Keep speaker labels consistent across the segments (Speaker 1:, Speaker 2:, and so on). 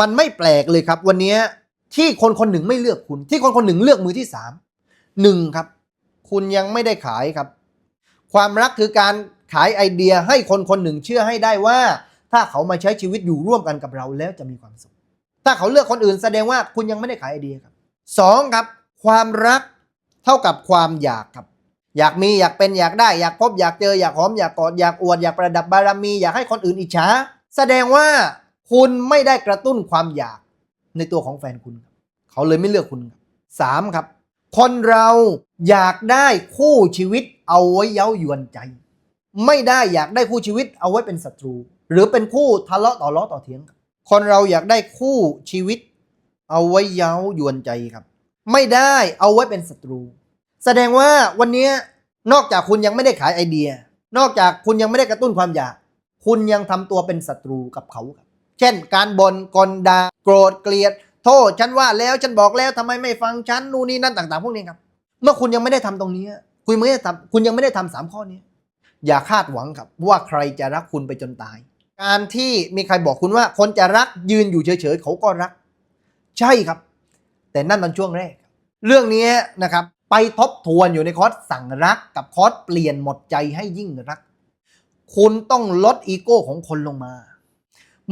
Speaker 1: มันไม่แปลกเลยครับ วันนี้ที่คนคนหนึ่งไม่เลือกคุณ ที่คนคนหนึ่งเลือกมือที่สามหนึ่งครับ คุณยังไม่ได้ขายครับ ความรักคือการขายไอเดียให้คนคนหนึ่งเชื่อให้ได้ว่า ถ้าเขามาใช้ชีวิตอยู่ร่วมกันกับเราแล้วจะมีความสุข ถ้าเขาเลือกคนอื่นแสดงว่าคุณยังไม่ได้ขายไอเดียครับสองครับ ความรักเท่ากับความอยากครับ อยากมีอยากเป็นอยากได้ อยากพบอยากเจออยากหอมอยากกอดอยากอวดอยากประดับบารมี อยากให้คนอื่นอิจฉาแสดงว่า คุณไม่ได้กระตุ้นความอยากในตัวของแฟนคุณ เขาเลยไม่เลือกคุณครับสามครับ คนเราอยากได้คู่ชีวิตเอาไว้เย้ายวนใจ ไม่ได้อยากได้คู่ชีวิตเอาไว้เป็นศัตรู หรือเป็นคู่ทะเลาะต่อล้อต่อเถียง คนเราอยากได้คู่ชีวิต เอาไว้เย้ายวนใจครับ ไม่ได้เอาไว้เป็นศัตรู แสดงว่าวันนี้นอกจากคุณยังไม่ได้ขายไอเดีย นอกจากคุณยังไม่ได้กระตุ้นความอยาก คุณยังทำตัวเป็นศัตรูกับเขาครับ เช่น การบน่นกลดาโกรธเกลียด โทษฉันว่าแล้วฉันบอกแล้วทำไมไม่ฟังฉันนู่นนี่นั่นต่าง ๆ พวกนี้ครับ เมื่อคุณยังไม่ได้ทำตรงนี้ คุณไม่ได้ทำคุณยังไม่ได้ทำสามข้อนี้ อย่าคาดหวังครับว่าใครจะรักคุณไปจนตาย การที่มีใครบอกคุณว่า คนจะรักยืนอยู่เฉยๆเขาก็รัก ใช่ครับ แต่นั่นมันช่วงแรก เรื่องนี้นะครับไปทบทวนอยู่ในคอร์สสั่งรักกับคอร์สเปลี่ยนหมดใจให้ยิ่งรัก คุณต้องลดอีโก้ของคนลงมา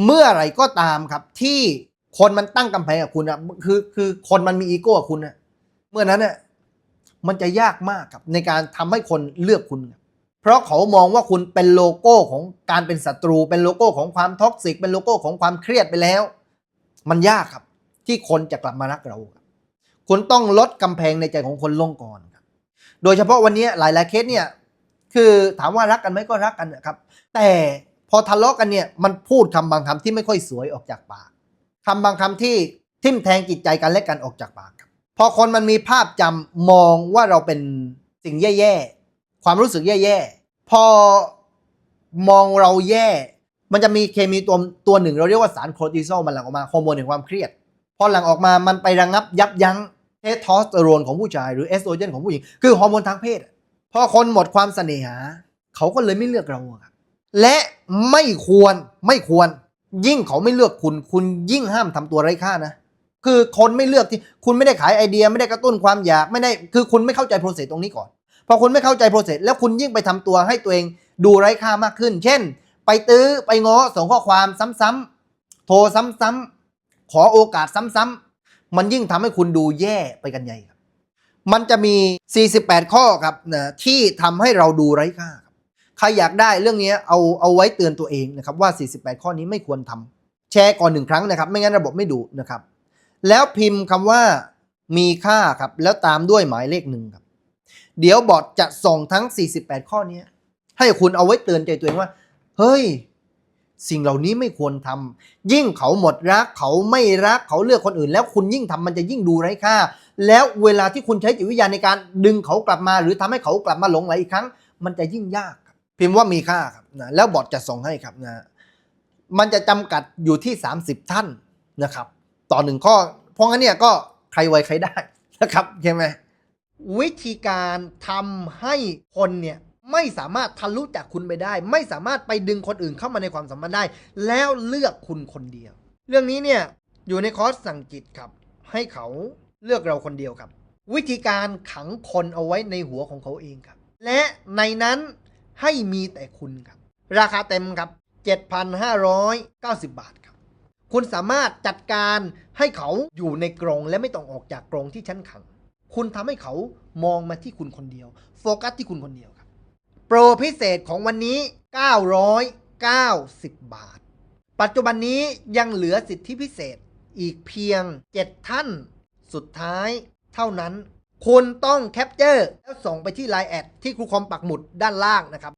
Speaker 1: เมื่อไหร่ก็ตามครับ ที่คนมันตั้งกำแพงกับคุณอะคือคือคนมันมีอีโก้กับคุณอะเมื่อนั้นเนี่ยมันจะยากมากครับในการทำให้คนเลือกคุณครับเพราะเขามองว่าคุณเป็นโลโก้ของการเป็นศัตรู เป็นโลโก้ของความท็อกซิก เป็นโลโก้ของความเครียดไปแล้ว มันยากครับ ที่คนจะกลับมารักเราครับคุณต้องลดกำแพงในใจของคนลงก่อนครับ โดยเฉพาะวันนี้หลายๆเคสเนี่ยคือถามว่ารักกันไหมก็รักกันนะครับ แต่ พอทะเลาะกันเนี่ยมันพูดคำบางคำที่ไม่ค่อยสวยออกจากปากคำบางคำที่ทิ่มแทงจิตใจกันและกันออกจากปากครับพอคนมันมีภาพจำมองว่าเราเป็นสิ่งแย่ๆความรู้สึกแย่ๆพอมองเราแย่ มันจะมีเคมีตัวตัวหนึ่ง เราเรียกว่าสารโคอร์ติซอลมันหลั่งออกมาฮอร์โมนแห่งความเครียด พอหลั่งออกมามันไประงับยับยั้งเทสโทสเตอโรนของผู้ชายหรือเอสโตรเจนของผู้หญิง คือฮอร์โมนทางเพศ พอคนหมดความเสน่หา เขาก็เลยไม่เลือกเราครับ และไม่ควรไม่ควร ยิ่งเขาไม่เลือกคุณ คุณยิ่งห้ามทำตัวไร้ค่านะ คือคนไม่เลือกที่คุณไม่ได้ขายไอเดีย ไม่ได้กระตุ้นความอยากไม่ได้คือคุณไม่เข้าใจโปรเซสตรงนี้ก่อนพอคุณไม่เข้าใจโปรเซสแล้วคุณยิ่งไปทำตัวให้ตัวเองดูไร้ค่ามากขึ้น เช่น ไปตื้อไปง้อส่งข้อความซ้ำๆโทรซ้ำๆขอโอกาสซ้ำๆมันยิ่งทำให้คุณดูแย่ไปกันใหญ่ครับมันจะมี 48 ข้อครับนะที่ทำให้เราดูไร้ค่า ใครอยากได้เรื่องนี้เอาเอาไว้เตือนตัวเองนะครับว่า 48 ข้อนี้ไม่ควรทำแชร์ก่อนหนึ่งครั้งนะครับ ไม่งั้นระบบไม่ดูนะครับ แล้วพิมพ์คำว่ามีค่าครับ แล้วตามด้วยหมายเลขหนึ่งครับ เดี๋ยวบอทจะส่งทั้ง 48 ข้อนี้ให้คุณเอาไว้เตือนใจตัวเองว่า เฮ้ย สิ่งเหล่านี้ไม่ควรทำยิ่งเขาหมดรัก เขาไม่รักเขาเลือกคนอื่น แล้วคุณยิ่งทำมันจะยิ่งดูไร้ค่า แล้วเวลาที่คุณใช้จิตวิทยาในการดึงเขากลับมา หรือทำให้เขากลับมาหลงไหลอีกครั้ง มันจะยิ่งยาก พิมพ์ว่ามีค่าครับนะแล้วบอทจะส่งให้ครับนะมันจะจำกัดอยู่ที่ 30 ท่านนะครับ ต่อหนึ่งข้อ เพราะงั้นเนี่ยก็ใครไวใครได้นะครับใช่ไหมวิธีการทำให้คนเนี่ยไม่สามารถทะลุจากคุณไปได้ ไม่สามารถไปดึงคนอื่นเข้ามาในความสัมพันธ์ได้ แล้วเลือกคุณคนเดียว เรื่องนี้เนี่ยอยู่ในคอร์สสั่งจิตครับ ให้เขาเลือกเราคนเดียวครับ วิธีการขังคนเอาไว้ในหัวของเขาเองครับ และในนั้น ให้มีแต่คุณครับ ราคาเต็มครับ 7,590 บาทครับ คุณสามารถจัดการให้เขาอยู่ในกรงและไม่ต้องออกจากกรงที่ชั้นขัง คุณทำให้เขามองมาที่คุณคนเดียว โฟกัสที่คุณคนเดียวครับ โปรพิเศษของวันนี้ 990 บาท ปัจจุบันนี้ยังเหลือสิทธิพิเศษอีกเพียง 7 ท่าน สุดท้ายเท่านั้น คุณต้องแคปเจอร์แล้วส่งไปที่ Line แอดที่ครูคอมปักหมุดด้านล่างนะครับ